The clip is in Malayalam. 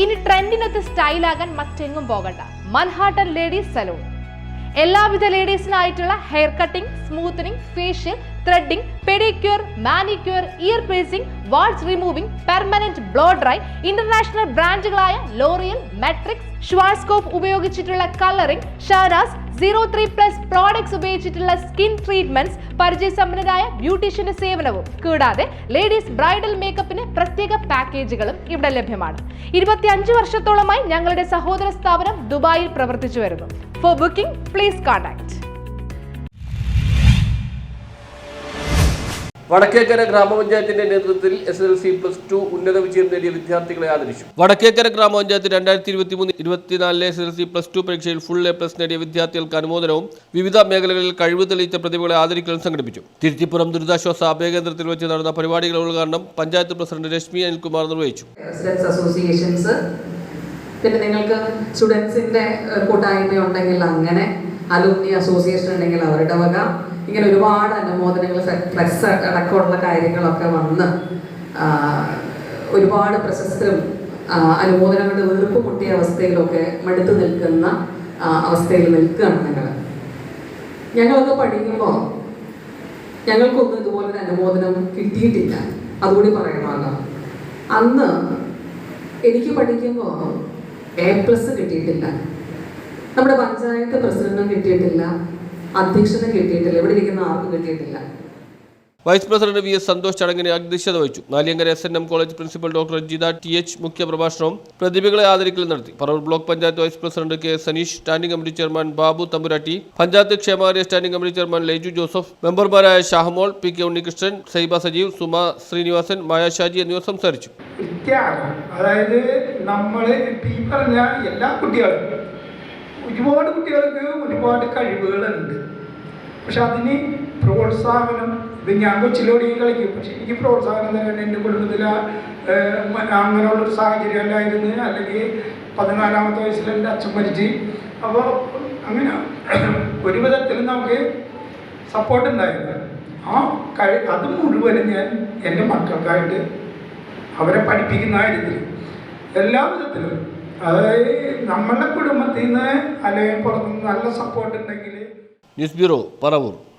ഇനി ട്രെൻഡിനൊത്ത് സ്റ്റൈലാകാൻ മറ്റെങ്ങും പോകണ്ട. Manhattan ladies salon. എല്ലാവിധ ലേഡീസിനായിട്ടുള്ള hair cutting smoothening facial threading pedicure manicure ear piercing warts removing permanent blow dry international ബ്രാൻഡുകളായ L'Oreal Matrix Schwarzkopf ഉപയോഗിച്ചിട്ടുള്ള colouring Shahnaz zero three plus products ഉപയോഗിച്ചിട്ടുള്ള സ്കിൻ ട്രീറ്റ്മെന്റ്സ് പരിചയസമ്പന്നരായ ബ്യൂട്ടീഷ്യന്റെ സേവനവും. കൂടാതെ ലേഡീസ് ബ്രൈഡൽ മേക്കപ്പിന് പ്രത്യേക പാക്കേജുകളും ഇവിടെ ലഭ്യമാണ്. ഇരുപത്തിയഞ്ച് വർഷത്തോളമായി ഞങ്ങളുടെ സഹോദര സ്ഥാപനം ദുബായിൽ പ്രവർത്തിച്ചു വരുന്നു. For booking please contact Vadakkekara ഗ്രാമപഞ്ചായത്തിന്റെ നേതൃത്വത്തിൽ S L C plus two ഉന്നത വിജയം നേടിയ വിദ്യാർത്ഥികളെ ആദരിച്ചു. വടക്കേക്കര ഗ്രാമപഞ്ചായത്ത് രണ്ടായിരത്തി ഇരുപത്തി മൂന്ന് ഇരുപത്തിനാലിലെ S L C plus two പരീക്ഷയിൽ ഫുൾ എ പ്ലസ് നേടിയ വിദ്യാർത്ഥികൾക്ക് അനുമോദനവും വിവിധ മേഖലകളിൽ കഴിവ് തെളിയിച്ച പ്രതിഭകളെ ആദരിക്കലും സംഘടിപ്പിച്ചു. തിരുത്തിപ്പുറം ദുരിതാശ്വാസ അഭയകേന്ദ്രത്തിൽ വെച്ച് നടന്ന പരിപാടികളുടെ ഉദ്ഘാടനം പഞ്ചായത്ത് പ്രസിഡന്റ് രശ്മി അനിൽകുമാർ നിർവഹിച്ചു. അസോസിയേഷൻസ് പിന്നെ നിങ്ങൾക്ക് സ്റ്റുഡൻസിന്റെ കൂട്ടായ്മ ഉണ്ടെങ്കിൽ അങ്ങനെ അലുമിനി അസോസിയേഷൻ ഉണ്ടെങ്കിൽ അവരുടെ വക. ഇങ്ങനെ ഒരുപാട് അനുമോദനങ്ങൾ ഫ്ലെക്സ് അടക്കമുള്ള കാര്യങ്ങളൊക്കെ വന്ന് ഒരുപാട് പ്രശസ്തരും അനുമോദനങ്ങളുടെ വീർപ്പ് മുട്ടിയ അവസ്ഥയിലൊക്കെ മടുത്തു നിൽക്കുന്ന അവസ്ഥയിൽ നിൽക്കുകയാണ് ഞങ്ങൾ ഞങ്ങളൊക്കെ പഠിക്കുമ്പോൾ ഞങ്ങൾക്കൊന്നും ഇതുപോലൊരു അനുമോദനം കിട്ടിയിട്ടില്ല. അതുകൂടി പറയണമല്ലോ. അന്ന് എനിക്ക് പഠിക്കുമ്പോൾ എ പ്ലസ് കിട്ടിയിട്ടില്ല. നമ്മുടെ പഞ്ചായത്ത് പ്രസിഡന്റും കിട്ടിയിട്ടില്ല. അധ്യക്ഷനും കിട്ടിയിട്ടില്ല. ഇവിടെ ഇരിക്കുന്ന ആർക്കും കിട്ടിയിട്ടില്ല. Vice president V S Santhosh ചടങ്ങിന് അധ്യക്ഷത വഹിച്ചു. Naliyankara S N M college principal doctor Jitha T H മുഖ്യപ്രഭാഷണവും പ്രതിഭകളെ ആദരിക്കൽ നടത്തി. Paravur block panchayat vice president K Saneesh standing committee chairman Babu Thamburatti panchayat ക്ഷേമകാര്യ standing committee chairman Laiju Joseph മെമ്പർമാരായ ഷാഹമോൾ പി കെ ഉണ്ണികൃഷ്ണൻ സൈബ സജീവ് സുമ ശ്രീനിവാസൻ മായ ഷാജി എന്നിവർ സംസാരിച്ചു. അതായത് നമ്മൾ ഈ പറഞ്ഞ എല്ലാ കുട്ടികളും കുട്ടികൾക്ക് ഒരുപാട് കഴിവുകളുണ്ട്. പക്ഷെ അതിന് പ്രോത്സാഹനം ഇത് ഞാൻ കൊച്ചിലോടി കളിക്കും. പക്ഷെ എനിക്ക് പ്രോത്സാഹനം തരാൻ എന്റെ കുടുംബത്തിൽ അങ്ങനെയുള്ളൊരു സാഹചര്യം അല്ലായിരുന്നു അല്ലെങ്കിൽ പതിനാലാമത്തെ വയസ്സിൽ എന്റെ അച്ഛൻ മരിച്ച്. അപ്പോൾ അങ്ങനെ ഒരു വിധത്തിൽ നമുക്ക് സപ്പോർട്ട് ഉണ്ടായിരുന്നു. ആ കഴി അത് മുഴുവനും ഞാൻ എന്റെ മക്കൾക്കായിട്ട് അവരെ പഠിപ്പിക്കുന്ന കാര്യത്തിൽ എല്ലാ വിധത്തിലും. അതായത് നമ്മളെ കുടുംബത്തിൽ നിന്ന് അല്ലെങ്കിൽ പുറത്തുനിന്ന് നല്ല സപ്പോർട്ട് ഉണ്ടെങ്കിൽ ന്യൂസ് ബ്യൂറോ പറവൂർ.